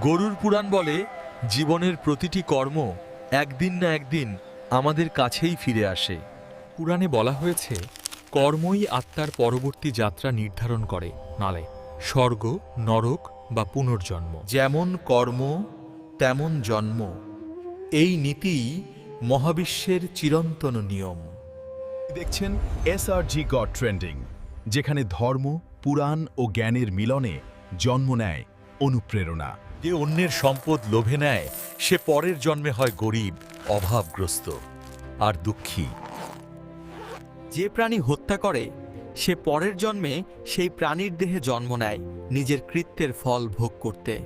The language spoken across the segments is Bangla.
গরুর পুরাণ বলে, জীবনের প্রতিটি কর্ম একদিন না একদিন আমাদের কাছেই ফিরে আসে। পুরাণে বলা হয়েছে, কর্মই আত্মার পরবর্তী যাত্রা নির্ধারণ করে, নালে স্বর্গ, নরক বা পুনর্জন্ম। যেমন কর্ম, তেমন জন্ম। এই নীতিই মহাবিশ্বের চিরন্তন নিয়ম। দেখছেন এসআরজি গড ট্রেন্ডিং যেখানে ধর্ম, পুরাণ ও জ্ঞানের মিলনে জন্ম নেয় অনুপ্রেরণা। যে অন্যের সম্পদ লোভে নেয়, সে পরের জন্মে হয় গরিব, অভাবগ্রস্ত আর দুঃখী। যে প্রাণী হত্যা করে, সে পরের জন্মে সেই প্রাণীর দেহে জন্ম নেয়, নিজের কৃত্যের ফল ভোগ করতে।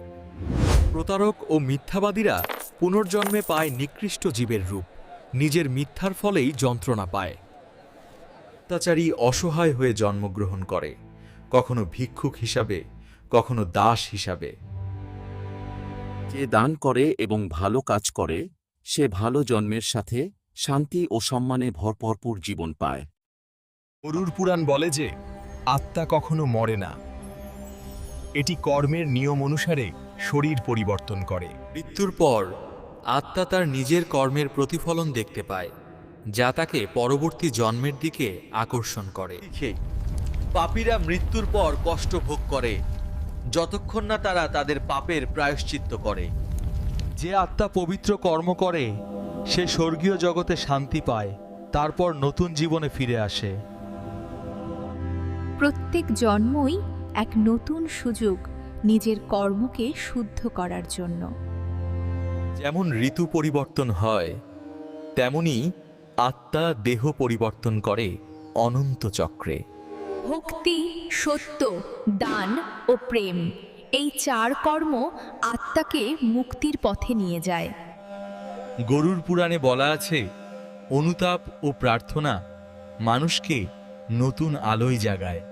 প্রতারক ও মিথ্যাবাদীরা পুনর্জন্মে পায় নিকৃষ্ট জীবের রূপ, নিজের মিথ্যার ফলেই যন্ত্রণা পায়। অত্যাচারী অসহায় হয়ে জন্মগ্রহণ করে, কখনো ভিক্ষুক হিসাবে, কখনো দাস হিসাবে। যে দান করে এবং ভালো কাজ করে সে ভালো জন্মের সাথে শান্তি ও সম্মানে ভরপুর জীবন পায়। গরুর পুরাণ বলে যে আত্মা কখনো মরে না। এটি কর্মের নিয়ম অনুসারে শরীর পরিবর্তন করে। মৃত্যুর পর আত্মা তার নিজের কর্মের প্রতিফলন দেখতে পায় যা তাকে পরবর্তী জন্মের দিকে আকর্ষণ করে। পাপীরা মৃত্যুর পর কষ্ট ভোগ করে যতক্ষণ না তারা তাদের পাপের প্রায়শ্চিত্ত করে। যে আত্মা পবিত্র কর্ম করে সে স্বর্গীয় জগতে শান্তি পায় তারপর নতুন জীবনে ফিরে আসে। প্রত্যেক জন্মই এক নতুন সুযোগ নিজের কর্মকে শুদ্ধ করার জন্য। যেমন ঋতু পরিবর্তন হয় তেমনি আত্মা দেহ পরিবর্তন করে অনন্ত চক্রে। ভক্তি সত্য দান ও প্রেম। এই চার কর্ম আত্মাকে মুক্তির পথে নিয়ে যায়। গরুর পুরাণে বলা আছে অনুতাপ ও প্রার্থনা মানুষকে নতুন আলোয় জাগায়।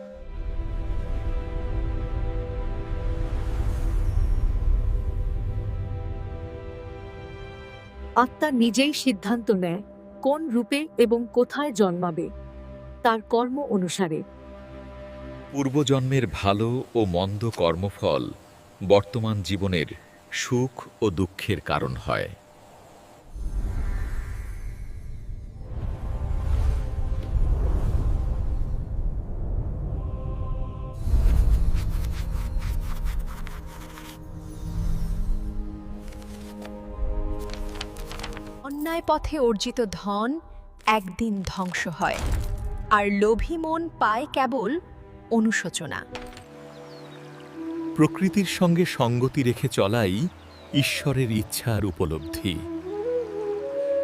আত্মা নিজেই সিদ্ধান্ত নেয় কোন রূপে এবং কোথায় জন্মাবে তার কর্ম অনুসারে। পূর্বজন্মের ভালো ও মন্দ কর্মফল বর্তমান জীবনের সুখ ও দুঃখের কারণ হয়। অন্যায় পথে অর্জিত ধন একদিন ধ্বংস হয়। আর লোভী মন পায় কেবল অনুশোচনা। প্রকৃতির সঙ্গে সঙ্গতি রেখে চলাই ঈশ্বরের ইচ্ছার উপলব্ধি।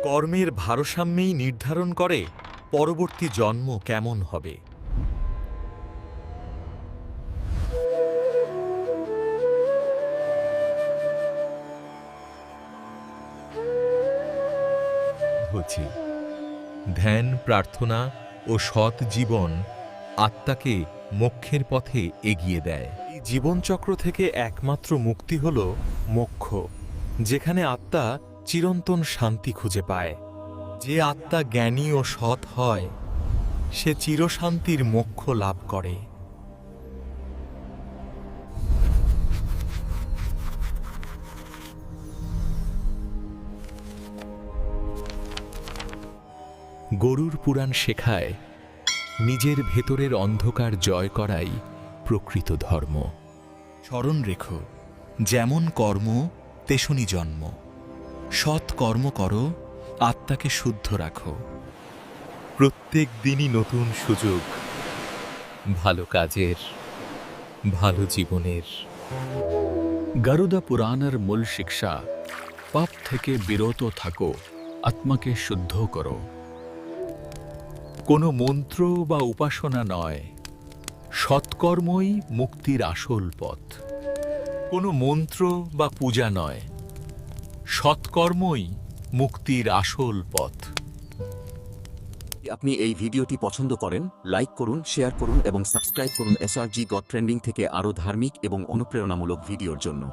কর্মের ভারসাম্যেই নির্ধারণ করে পরবর্তী জন্ম কেমন হবে। ধ্যান, প্রার্থনা ও সৎ জীবন আত্মাকে মোক্ষের পথে এগিয়ে দেয়। এই জীবনচক্র থেকে একমাত্র মুক্তি হল মোক্ষ, যেখানে আত্মা চিরন্তন শান্তি খুঁজে পায়। যে আত্মা জ্ঞানী ও সৎ হয়, সে চিরশান্তির মোক্ষ লাভ করে। গরুর পুরাণ শেখায় নিজের ভেতরের অন্ধকার জয় করাই প্রকৃত ধর্ম। স্মরণ রেখো যেমন কর্ম তেসনি জন্ম। সৎ কর্ম করো আত্মাকে শুদ্ধ রাখো। প্রত্যেক দিনই নতুন সুযোগ। ভালো কাজের ভালো জীবনের। গরুদা পুরাণের মূল শিক্ষা পাপ থেকে বিরত থাকো আত্মাকে শুদ্ধ করো। কোনো মন্ত্র বা উপাসনা নয়। সৎকর্মই মুক্তির আসল পথ। কোনো মন্ত্র বা পূজা নয়। সৎকর্মই মুক্তির আসল পথ। আপনি এই ভিডিওটি পছন্দ করেন, লাইক করুন, শেয়ার করুন এবং সাবস্ক্রাইব করুন এসআরজি গড ট্রেন্ডিং থেকে আরও ধার্মিক এবং অনুপ্রেরণামূলক ভিডিওর জন্য।